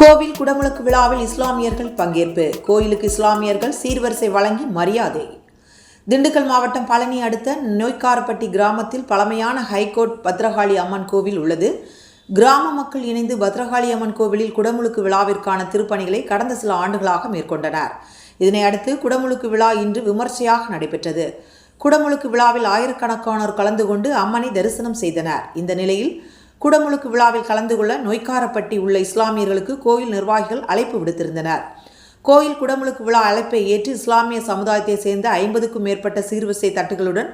கோவில் குடமுழுக்கு விழாவில் இஸ்லாமியர்கள் பங்கேற்பு. கோயிலுக்கு இஸ்லாமியர்கள் சீர்வரிசை வழங்கி மரியாதை. திண்டுக்கல் மாவட்டம் பழனி அடுத்த நோய்க்காரப்பட்டி கிராமத்தில் பழமையான ஹைகோர்ட் பத்ரகாளி அம்மன் கோவில் உள்ளது. கிராம மக்கள் இணைந்து பத்ரகாளி அம்மன் கோவிலில் குடமுழுக்கு விழாவிற்கான திருப்பணிகளை கடந்த சில ஆண்டுகளாக மேற்கொண்டனர். இதனை அடுத்து குடமுழுக்கு விழா இன்று விமர்சையாக நடைபெற்றது. குடமுழுக்கு விழாவில் ஆயிரக்கணக்கானோர் கலந்து கொண்டு அம்மனை தரிசனம் செய்தனர். இந்த நிலையில் குடமுழுக்கு விழாவில் கலந்து கொள்ள நொய்க்காரப்பட்டி உள்ள இஸ்லாமியர்களுக்கு கோயில் நிர்வாகிகள் அழைப்பு விடுத்திருந்தனர். கோயில் குடமுழுக்கு விழா அழைப்பை ஏற்று இஸ்லாமிய சமுதாயத்தை சேர்ந்த ஐம்பதுக்கும் மேற்பட்ட சீர்வரிசை தட்டுகளுடன்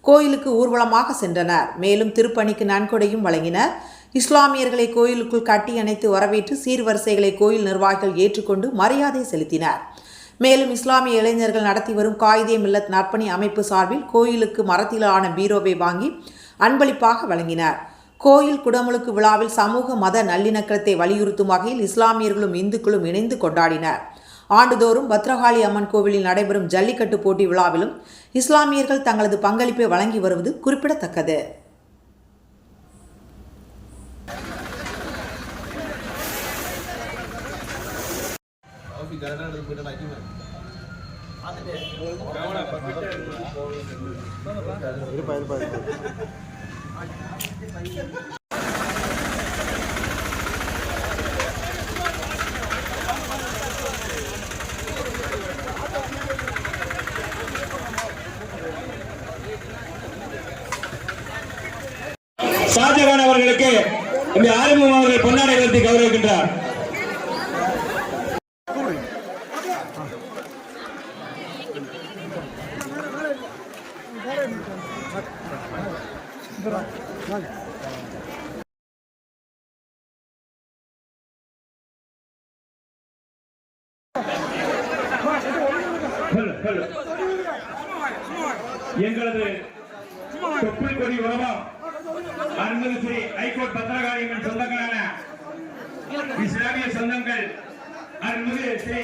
கோயிலுக்கு ஊர்வலமாக சென்றனர். மேலும் திருப்பணிக்கு நன்கொடையும் வழங்கினர். இஸ்லாமியர்களை கோயிலுக்குள் கட்டி அணைத்து வரவேற்று சீர்வரிசைகளை கோயில் நிர்வாகிகள் ஏற்றுக்கொண்டு மரியாதை செலுத்தினர். மேலும் இஸ்லாமிய இளைஞர்கள் நடத்தி வரும் காயிதே மில்லத் நற்பணி அமைப்பு சார்பில் கோயிலுக்கு மரத்திலான பீரோவை வாங்கி அன்பளிப்பாக வழங்கினர். கோயில் குடமுழுக்கு விழாவில் சமூக மத நல்லிணக்கத்தை வலியுறுத்தும் வகையில் இஸ்லாமியர்களும் இந்துக்களும் இணைந்து கொண்டாடினர். ஆண்டுதோறும் பத்ரகாளி அம்மன் கோவிலில் நடைபெறும் ஜல்லிக்கட்டு போட்டி விழாவிலும் இஸ்லாமியர்கள் தங்களது பங்களிப்பை வழங்கி வருவது குறிப்பிடத்தக்கது. ஷாஜகான் அவர்களுக்கு இந்த ஆரம்பம் அவர்கள் பொன்னாடை நிறுத்தி கௌரவிக்கின்றார். Thank எங்களது தொப்புள் கொடி உறவம் அருள்மிகு ஸ்ரீ ஹைகோர்ட் பத்திரகாளியம்மன் சொந்தங்களான இஸ்லாமிய சொந்தங்கள் அருந்தது ஸ்ரீ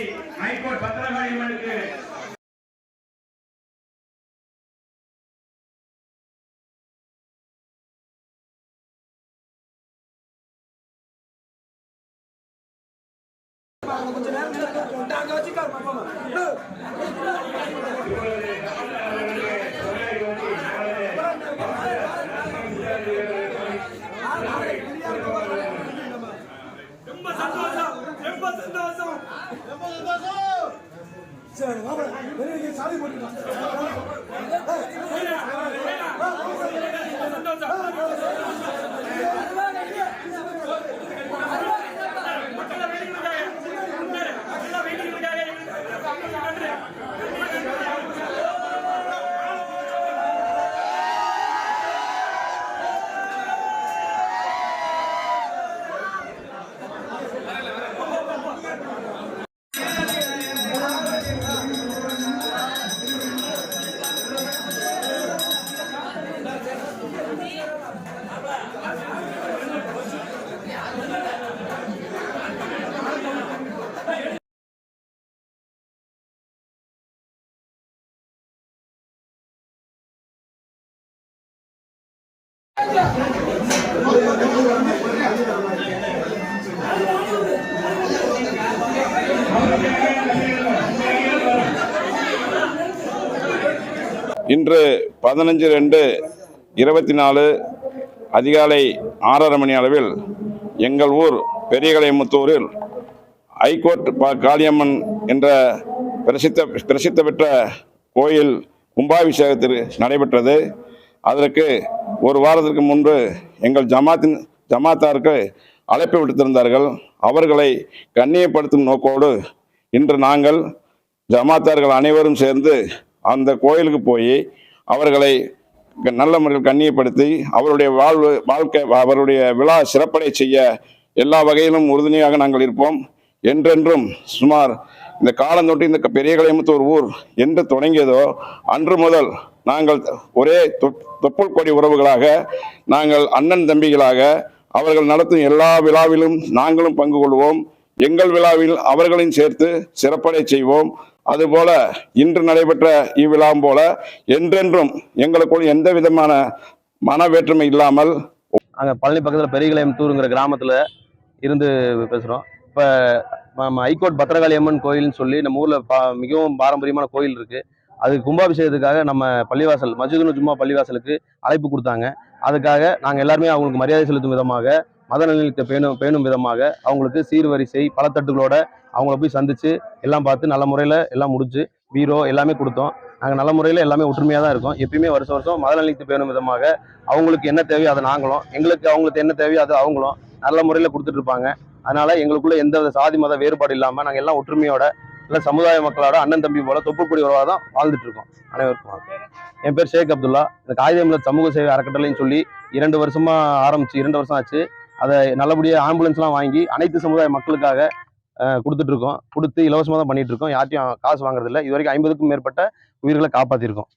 ஹைகோர்ட் பத்திரகாளியம்மனுக்கு ரொம்ப சந்தோஷம். ரொம்ப சந்தோஷம் சரி வாங்க வெளியே சாதி போட்டுக்கலாம் இன்று பதினஞ்சு ரெண்டு இருபத்தி நாலு அதிகாலை ஆறரை மணி அளவில் எங்கள் ஊர் பெரியகலைமுத்தூரில் ஐகோர்ட் காளியம்மன் என்ற பிரசித்த பிரசித்த பெற்ற கோயில் கும்பாபிஷேகத்திற்கு நடைபெற்றது. அதற்கு ஒரு வாரத்திற்கு முன்பு எங்கள் ஜமாத்தின் ஜமாத்தாருக்கு அழைப்பு விடுத்திருந்தார்கள். அவர்களை கண்ணியப்படுத்தும் நோக்கோடு இன்று நாங்கள் ஜமாத்தார்கள் அனைவரும் சேர்ந்து அந்த கோயிலுக்கு போய் அவர்களை நல்ல முறையில் கண்ணியப்படுத்தி அவருடைய வாழ்வு வாழ்க்கை அவருடைய விழா சிறப்படை செய்ய எல்லா வகையிலும் உறுதுணையாக நாங்கள் இருப்போம். என்றென்றும் சுமார் இந்த காலந்தொட்டு இந்த பெரிய கலைமுத்தூர் ஊர் என்று தொடங்கியதோ அன்று முதல் நாங்கள் ஒரே தொப்புள் கொடி உறவுகளாக நாங்கள் அண்ணன் தம்பிகளாக அவர்கள் நடத்தும் எல்லா விழாவிலும் நாங்களும் பங்கு கொள்வோம். எங்கள் விழாவில் அவர்களையும் சேர்த்து சிறப்படை செய்வோம். அதுபோல இன்று நடைபெற்ற இவ்விழாவும் போல என்றென்றும் எங்களுக்குள் எந்த விதமான மன வேற்றுமை இல்லாமல் அங்கே பழனி பக்கத்தில் பெரியகளையம்புத்தூருங்கிற கிராமத்தில் இருந்து பேசுகிறோம் இப்போ நம்ம ஹைகோர்ட் பத்திரகாளி அம்மன் கோயில்னு சொல்லி நம்ம ஊரில் பா மிகவும் பாரம்பரியமான கோயில் இருக்குது அது கும்பாபிஷேகத்துக்காக நம்ம பள்ளிவாசல் மஸ்ஜிதுல் ஜும்மா பள்ளிவாசலுக்கு அழைப்பு கொடுத்தாங்க. அதுக்காக நாங்கள் எல்லாருமே அவங்களுக்கு மரியாதை செலுத்தும் விதமாக மத நல்லிணக்கத்தை பேணும் பேணும் விதமாக அவங்களுக்கு சீர்வரிசை பலத்தட்டுகளோட அவங்கள போய் சந்திச்சு எல்லாம் பார்த்து நல்ல முறையில் எல்லாம் முடிச்சு பீரோ எல்லாமே கொடுத்தோம். நாங்கள் நல்ல முறையில் எல்லாமே ஒற்றுமையாக தான் இருக்கோம். எப்பயுமே வருஷம் வருஷம் மத நல்லிணக்கத்தை பேணும் விதமாக அவங்களுக்கு என்ன தேவையோ அதை நாங்களும் எங்களுக்கு அவங்களுக்கு என்ன தேவையோ அது அவங்களும் நல்ல முறையில் கொடுத்துட்ருப்பாங்க அதனால் எங்களுக்குள்ளே எந்த சாதி மத வேறுபாடு இல்லாமல் நாங்கள் எல்லாம் ஒற்றுமையோட இல்லை சமுதாய மக்களோட அண்ணன் தம்பி போல தொப்புக்கூடிய உறவாக தான் வாழ்ந்துட்டு இருக்கோம். அனைவருக்கும் என் பேர் ஷேக் அப்துல்லா. இந்த காகிதமில் சமூக சேவை அறக்கட்டளைன்னு சொல்லி இரண்டு வருஷமா ஆரம்பிச்சு இரண்டு வருஷம் ஆச்சு. அதை நல்லபடியாக ஆம்புலன்ஸ்லாம் வாங்கி அனைத்து சமுதாய மக்களுக்காக கொடுத்துட்ருக்கோம் கொடுத்துட்டு இருக்கோம். கொடுத்து இலவசமாக தான் பண்ணிட்டு இருக்கோம். யார்ட்டையும் காசு வாங்குறதில்ல. இது வரைக்கும் ஐம்பதுக்கும் மேற்பட்ட உயிர்களை காப்பாற்றிருக்கோம்